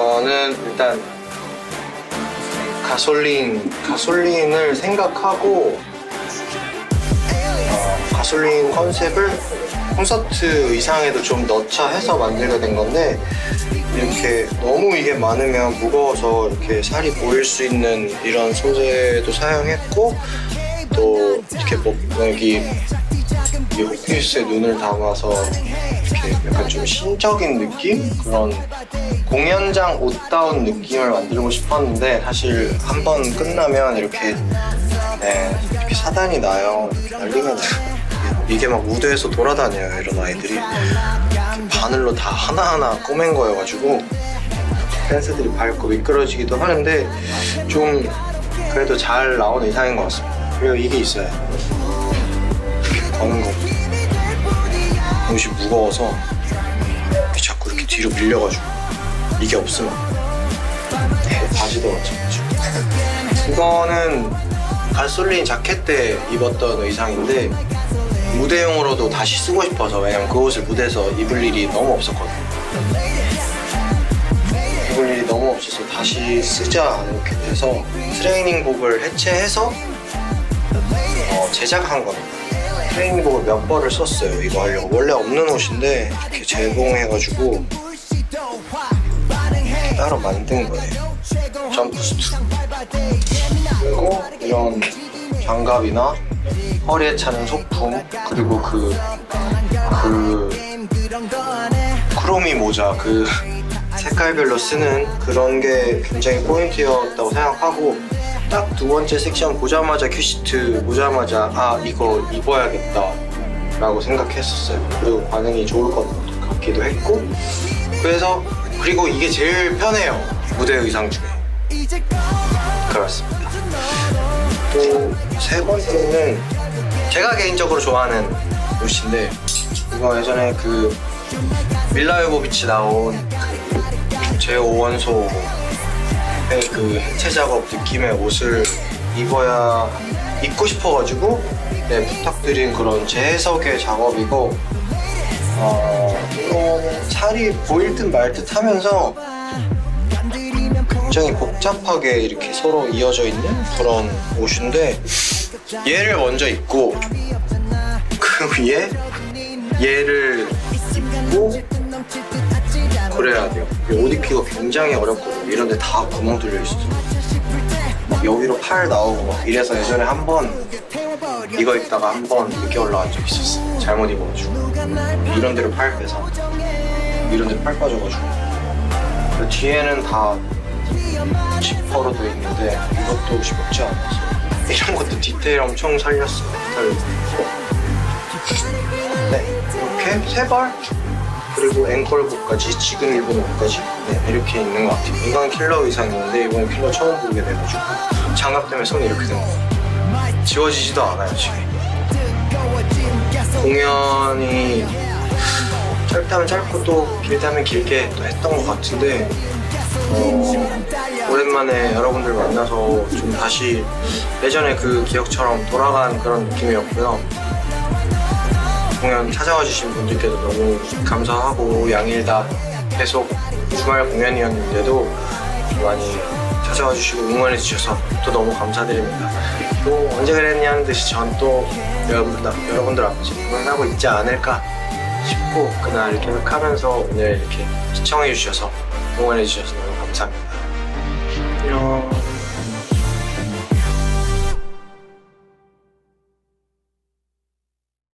이거는 일단 가솔린 가솔린을 생각하고 어, 가솔린 컨셉을 콘서트 의상에도 좀 넣자 해서 만들게 된 건데 이렇게 너무 이게 많으면 무거워서 이렇게 살이 보일 수 있는 이런 소재도 사용했고 또 이렇게 뭐 여기 이 호피스에 눈을 담아서 이렇게 약간 좀 신적인 느낌? 그런 공연장 옷다운 느낌을 만들고 싶었는데 사실 한 번 끝나면 이렇게 네, 이렇게 사단이 나요. 이렇게 난리가 나요. 이게 막 무대에서 돌아다녀요 이런 아이들이. 바늘로 다 하나하나 꼬맨 거여가지고 댄스들이 밟고 미끄러지기도 하는데 좀 그래도 잘 나온 의상인 것 같습니다 그리고 이게 있어요. 이렇게 거는 거. 옷이 무거워서 이렇게 자꾸 이렇게 뒤로 밀려가지고 이게 없으면 네, 바지도 마찬가지고 이거는 가솔린 자켓 때 입었던 의상인데 무대용으로도 다시 쓰고 싶어서 왜냐면 그 옷을 무대에서 입을 일이 너무 없었거든요. 입을 일이 너무 없어서 다시 쓰자 않게 돼서 트레이닝복을 해체해서 어, 제작한 겁니다. 트레이닝복을 몇 벌을 썼어요. 이거 하려고. 원래 없는 옷인데 이렇게 이렇게 따로 만든 거예요. 점프스트 그리고 이런 장갑이나 허리에 차는 소품 그리고 그, 그 크로미 모자 그 색깔별로 쓰는 그런 게 굉장히 포인트였다고 생각하고 딱 두 번째 섹션 보자마자 큐시트 보자마자 아 이거 입어야겠다 라고 생각했었어요. 그리고 반응이 좋을 것 같기도 했고. 그래서 그리고 이게 제일 편해요 무대 의상 중에. 그렇습니다. 또 세 번째는 제가 개인적으로 좋아하는 옷인데 이거 예전에 그 밀라 요보비치 나온 그 제5원소 의그 해체 작업 느낌의 옷을 입어야 입고 싶어가지고 네, 부탁드린 그런 재해석의 작업이고 어, 살이 보일 듯 말 듯 하면서 굉장히 복잡하게 이렇게 서로 이어져 있는 그런 옷인데 얘를 먼저 입고 그 위에 얘를 입고 돼요. 이옷 입기가 굉장히 어렵거든요. 이런데 다 구멍 뚫려 있어. 막 여기로 팔 나오고 막 이래서 예전에 한 번 이거 입다가 한 번 늦게 올라간 적 있었어 요. 잘못 입어가지고 이런 데로 팔 빼서 이런 데로 팔 빠져가지고 그 뒤에는 다 지퍼로 돼 있는데 이것도 쉽지 않아서 이런 것도 디테일 엄청 살렸어요. 네 이렇게 세 벌. 그리고 앵콜복까지 지금 입은 옷까지 네, 이렇게 있는 것 같아요. 이건 킬러 의상이었는데 이번 킬러 처음 보게 돼가지고 장갑 때문에 손이 이렇게 된 거예요. 지워지지도 않아요 지금. 공연이 짧다면 짧고 또 길다면 길게 또 했던 것 같은데 어, 오랜만에 여러분들 만나서 좀 다시 예전에 그 기억처럼 돌아간 그런 느낌이었고요 공연 찾아와 주신 분들께도 너무 감사하고 양일다 계속 주말 공연이었는데도 많이 찾아와 주시고 응원해 주셔서 또 너무 감사드립니다. 또 언제 그랬냐는 듯이 전 또 여러분들, 여러분들 앞에서 공연하고 있지 않을까 싶고 그날 계획하면서 오늘 이렇게 시청해 주셔서 응원해 주셔서 너무 감사합니다. 안녕.